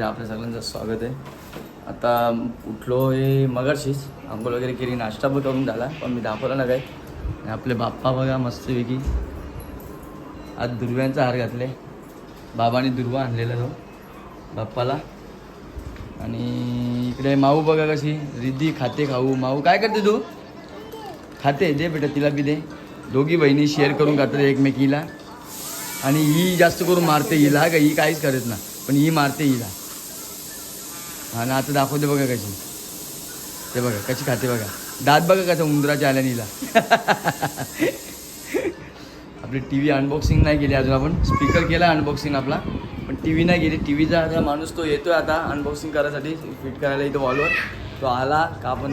चॅनलमध्ये आपल्या सगळ्यांचं स्वागत आहे. आता उठलो हे मगाशीच. आंघोळ वगैरे केली नाश्ता पण करून झाला पण मी दाखवला ना काय आणि आपले बाप्पा बघा मस्तपैकी आज दुर्व्यांचा हार घातले. बाबाने दुर्वा आणलेला तो बाप्पाला. आणि इकडे माऊ बघा कशी रिद्धी खाते खाऊ. माऊ काय करते तू? खाते दे बेटा तिला बी दे. दोघी बहिणी शेअर करून खातात एकमेकीला. आणि ही जास्त करून मारते हिला का ही काहीच करत ना पण ही मारते हिला. हा ना आता दाखवते बघा कशी. ते बघा कशी खाते बघा. दात बघा कसं उंदराच्या आल्यानीला. आपली टी व्ही अनबॉक्सिंग नाही केली अजून आपण. स्पीकर केला अनबॉक्सिंग आपला. पण टी व्ही नाही गेली टी व्हीचा आता माणूस तो येतोय आता अनबॉक्सिंग करायसाठी. फिट करायला इथं वॉलवर तो आला का आपण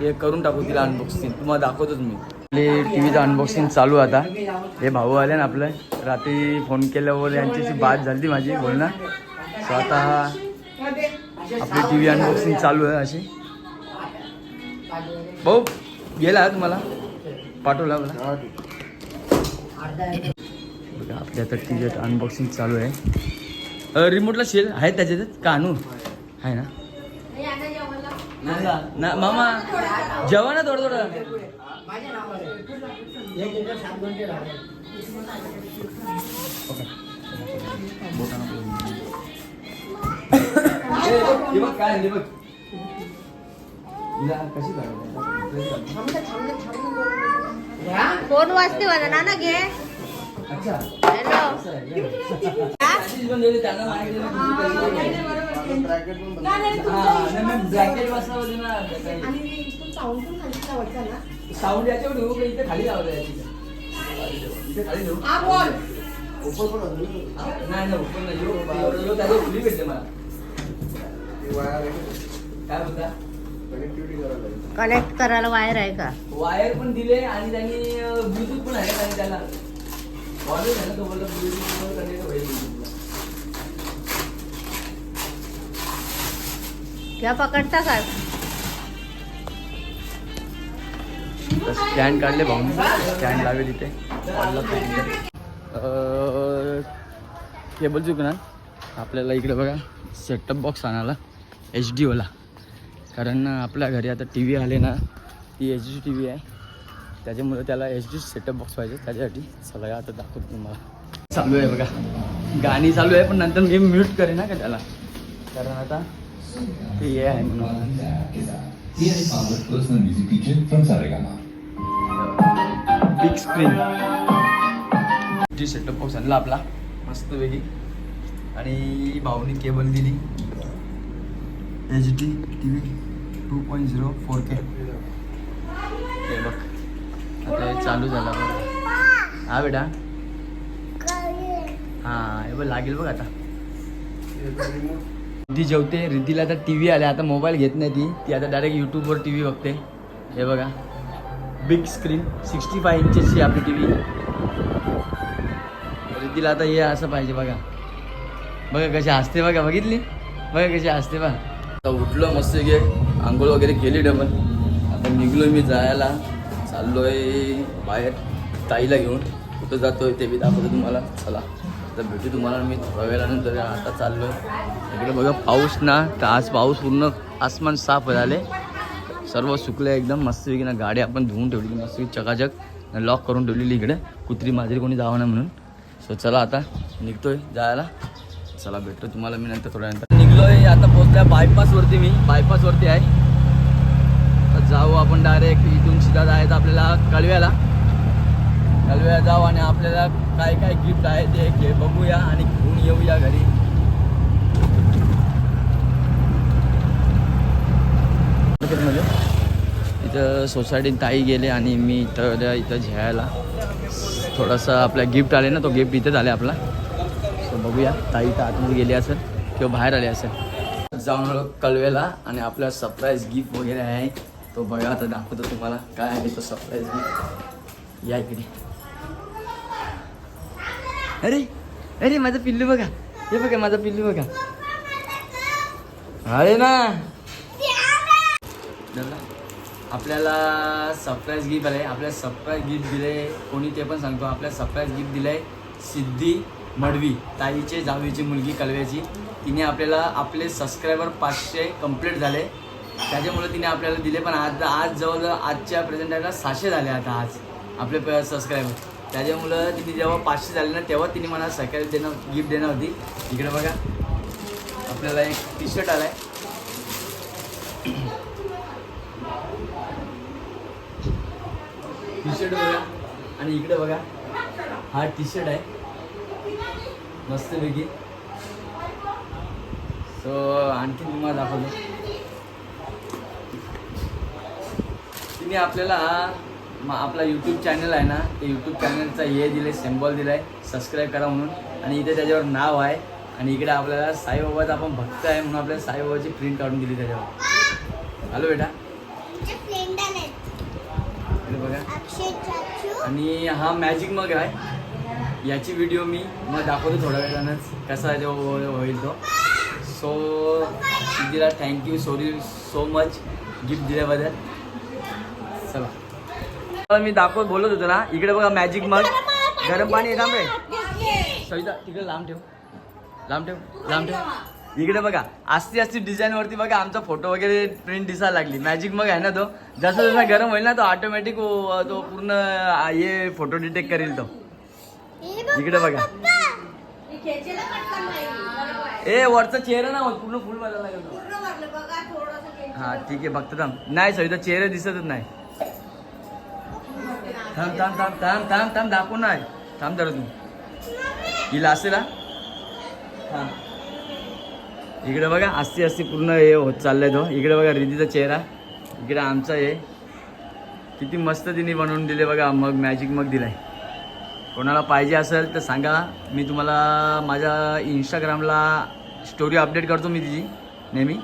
हे करून टाकू तिला अनबॉक्सिंग तुम्हाला दाखवतोच मी. आपली टी व्हीचं अनबॉक्सिंग चालू आता. हे भाऊ आले ना आपलं. रात्री फोन केल्यावर यांच्याशी बात झाली माझी. बोलणं स्वतः आपली टी व्ही अनबॉक्सिंग चालू आहे अशी. भाऊ गेला तुम्हाला? पाठवला मला? बघा आपल्या आता टी व्ही अनबॉक्सिंग चालू आहे. रिमोटला शेल आहे त्याच्यात? का आणू आहे ना? ना मामा जेवा ना थोडं थोडं. हे बघ काय हे बघ. हिला कशी काढायची? फोन वाजते माझा नाना घे. अच्छा. हॅलो. पण ना नाही, ब्रँकेट बसला पाहिजे ना. साऊंड याच्यावर ठेवू का इथे खाली लावलं आहे. इथे खाली ठेवू नाही नाही ओपन नाही. यो, यो, यो, त्याचं खुली भेटते मला. काय कनेक्ट करायला वायर आहे का? वायर पण दिले आणि त्यांनी ब्लूटूथ पण आहे आणि त्याला वायर आहे ना तो बोलला ब्लूटूथ कनेक्ट होईल. क्या पकडता का? स्टँड काढले भाऊन स्टँड लावेल इथे वाढला तो इथे. अं, केबल चुकणार. आपल्याला इकडे बघा. सेटअप बॉक्स आणायला. एच डी ओला कारण आपल्या घरी आता टी व्ही आले ना ती एच डी टी व्ही आहे. त्याच्यामुळे त्याला एच डी सेटअप बॉक्स पाहिजे. त्याच्यासाठी सगळं आता दाखवतो तुम्हाला. चालू आहे बघा. गाणी चालू आहे पण नंतर मी म्यूट करेन ना का त्याला? कारण आता ते हे आहे म्हणून. बिग स्क्रीन जी सेटअप बॉक्स आणला आपला. मस्त वेगळी आणि भाऊनी केबल दिली. H D T V two point zero four K हे बघ आता हे चालू झाला बघ. हा बेटा. हां हे बघ लागेल बघ आता. रिद्धी जेवते रिद्धीला आता टी व्ही आल्या आता मोबाईल घेत नाही ती. ती आता डायरेक्ट यूट्यूबवर टी व्ही बघते. हे बघा. बिग स्क्रीन सिक्स्टी फाय इंचेसची आपली टी व्ही रिद्धीला आता हे असं पाहिजे बघा. बघा कशी असते बघा बघितली? बघा कशी असते बघा. आता उठलो मस्त घे आंघोळ वगैरे केली डबल. आता निघलो मी जायला. चाललोय बाहेर ताईला घेऊन. कुठं जातोय ते बी दाखवतो तुम्हाला. चला. तर भेटू तुम्हाला मी थोड्या वेळानंतर. आता चाललोय. इकडे बघा पाऊस ना. तर आज पाऊस पूर्ण आसमान साफ झाले. सर्व सुकलं एकदम. मस्तपैकी ना गाडी आपण धुवून ठेवली. मस्त चकाचक. लॉक करून ठेवलेली इकडे. कुत्री माझरी कोणी जावं नाही म्हणून. सो चला आता. निघतोय जायला. चला भेटतो तुम्हाला मी नंतर थोड्या नंतर आता पोहोचलोय बायपासवरती मी. बायपासवरती आहे. तर जाऊ आपण डायरेक्ट इथून सीधा जायचं आपल्याला कळव्याला. कळव्याला जाऊ आणि आपल्याला काय काय गिफ्ट आहे ते घे बघूया आणि घेऊन येऊया घरी. इथं सोसायटीत ताई गेले आणि मी इथं इथं झेळायला थोडासा आपल्या गिफ्ट आले ना तो गिफ्ट इथेच आले आपला. सो बघूया. ताई तर आतमध्ये गेली असेल किंवा बाहेर आले असेल. जाऊन कळवेला आणि आपला सरप्राईज गिफ्ट वगैरे आहे. तो बघा आता दाखवतो तुम्हाला काय आहे तो सरप्राईज गिफ्ट या इकडे. अरे अरे माझं पिल्लू बघा. हे बघा माझा पिल्लू बघा. अरे ना. आपल्याला सरप्राईज गिफ्ट आले आपल्याला सरप्राईज गिफ्ट दिले कोणी ते पण सांगतो. आपल्याला सरप्राईज गिफ्ट दिलंय सिद्धी. मडवी ताईचे जावीची मुलगी कलव्याची. तिने आपल्याला आपले सबस्क्रायबर पाचशे कंप्लीट झाले. त्याच्यामुळे तिने आपल्याला दिले पण आज आज जवळजवळ आजच्या प्रेझेंट टायला सहाशे झाले आता आज आपले सबस्क्रायबर त्याच्यामुळं तिने जेव्हा पाचशे झाले ना तेव्हा तिने मला सहकारी देणं गिफ्ट देणं होती. इकडे बघा. आपल्याला एक टी शर्ट आलाय. टी शर्ट बघा. आणि इकडे बघा. हा टी शर्ट आहे. मस्तपैकी. सो आणखी तुम्हाला दाखवतो. तिने आपल्याला म- आपला यूट्यूब चॅनल आहे ना ते यूट्यूब चॅनलचा हे दिले सिम्बॉल दिलाय सबस्क्राईब करा म्हणून. आणि इथे त्याच्यावर नाव आहे. आणि इकडे आपल्याला साईबाबाचा आपण भक्त आहे म्हणून आपल्याला साईबाबाची प्रिंट काढून दिली त्याच्यावर. हॅलो बेटा. बघा. आणि हा मॅजिक मग आहे. याची व्हिडिओ मी मग दाखवतो थोड्या वेळानंच. कसा जो होईल तो. सो दिला thank you sorry so much gift दिल्याबद्दल. चला. मी दाखवत बोलत होतो ना इकडे बघा मॅजिक मग गरम पाणी आहे रे. सविता तिकडे लांब ठेव. लांब ठेव लांब ठेव. इकडे बघा. आस्ती आस्ती डिझाईनवरती बघा आमचा फोटो वगैरे प्रिंट दिसायला लागली. मॅजिक मग आहे ना तो. जसा जसा गरम होईल ना तो ऑटोमॅटिक तो पूर्ण हे फोटो डिटेक्ट करेल तो. इकडे बघा. ए वरचा चेहरा ना होत पूर्ण फुल बघायला लागेल. हा ठीक आहे बघतो थांब. नाही सविता चेहरा दिसतच नाही. थांब थांब थांब थांब थांब थांब दाखवू नाही थांब जरा तू. हिला असेल हा. इकडे बघा आस्ती आस्ती पूर्ण हे होत चाललंय तो. इकडे बघा रिधीचा चेहरा. इकडे आमचा हे. किती मस्त तिने बनवून दिले बघा मग मॅजिक मग दिलाय. कोणाला पाहिजे असेल तर सांगा. मी तुम्हाला माझ्या इंस्टाग्रामला स्टोरी अपडेट करतो मी तिची नेहमी.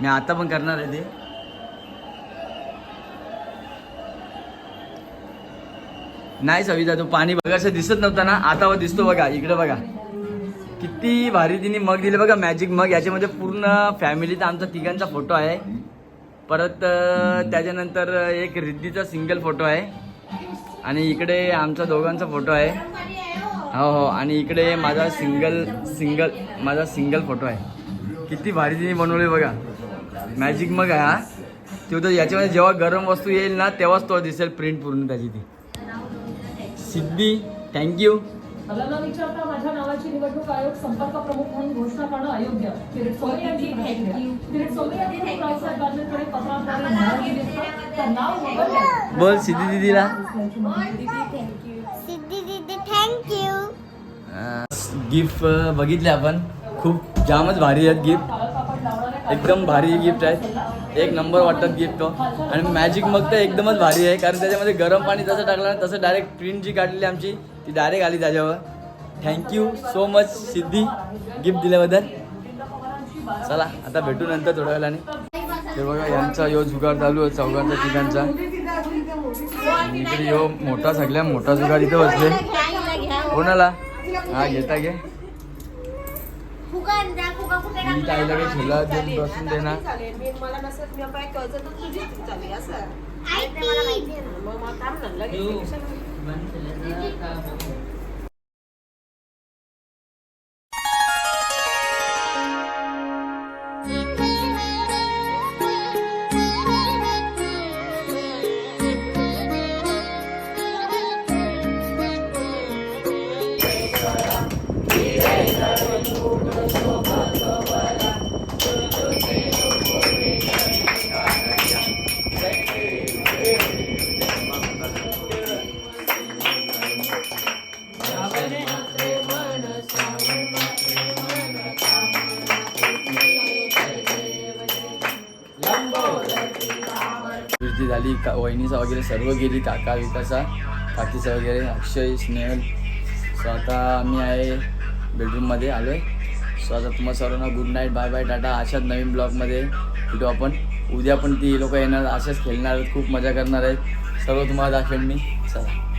मी आता पण करणार आहे ते. नाही सविता तो पाणी बघायचं दिसत नव्हता ना? आता व दिसतो बघा इकडे बघा. किती भारी तिने मग दिले बघा मॅजिक मग याच्यामध्ये पूर्ण फॅमिलीचा आमचा तिघांचा फोटो आहे. परत त्याच्यानंतर एक रिद्धीचा सिंगल फोटो आहे. आणि इकडे आमचा दोघांचा फोटो आहे हो हो आणि इकडे माझा सिंगल सिंगल माझा सिंगल फोटो आहे किती भारी तिने बनवले बघा मॅजिक मग आहे हा तो तर याच्यामध्ये जेव्हा गरम वस्तू येईल ना तेव्हाच तो दिसेल प्रिंट पूर्ण त्याची ती सिद्धी थँक्यू मला न विचारता माझ्या नावाची निवडणूक आयोग संपर्क प्रमुख म्हणून घोषणा करणं अयोग्य किरीट सोमय्या यांनी माहिती दिली. किरीट सोमय्या यांनी रावसाहेब दानवेंकडे पत्राद्वारे बोल सिद्धी दिदीला. सिद्धी दीदी थँक्यू गिफ्ट बघितले आपण. खूप जामच भारी आहेत गिफ्ट एकदम भारी गिफ्ट आहेत. एक नंबर वाटतात गिफ्ट तो. आणि मॅजिक मग तर एकदमच भारी आहे कारण त्याच्यामध्ये गरम पाणी जसं टाकलं ना तसं डायरेक्ट प्रिंट जी काढलेली आमची ती डायरेक्ट आली त्याच्यावर. Thank you so much Siddhi. Gift दिल्याबद्दल. चला आता भेटू नंतर थोड्या वेळाने. ते बघा यांचा यो जुगार चालू आहे चौघांचा तिघांचा. इकडे यो मोठा सगळ्या मोठा जुगार इथं बसले. कोणाला? हा घेता घे. मी देऊन बसून आली का वहिनीचा वगैरे सर्व गेली काका विकासा काकीचा वगैरे अक्षय स्नेहल. सो आता आम्ही आहे बेडरूममध्ये आलो आहे सो आता तुम्हा सर्वांना good night bye bye tata. अशाच नवीन ब्लॉगमध्ये भेटू आपण. उद्या पण ती लोक येणार अशाच खेळणार आहेत खूप मजा करणार आहेत. सर्व तुम्हाला दाखवेन मी. चला.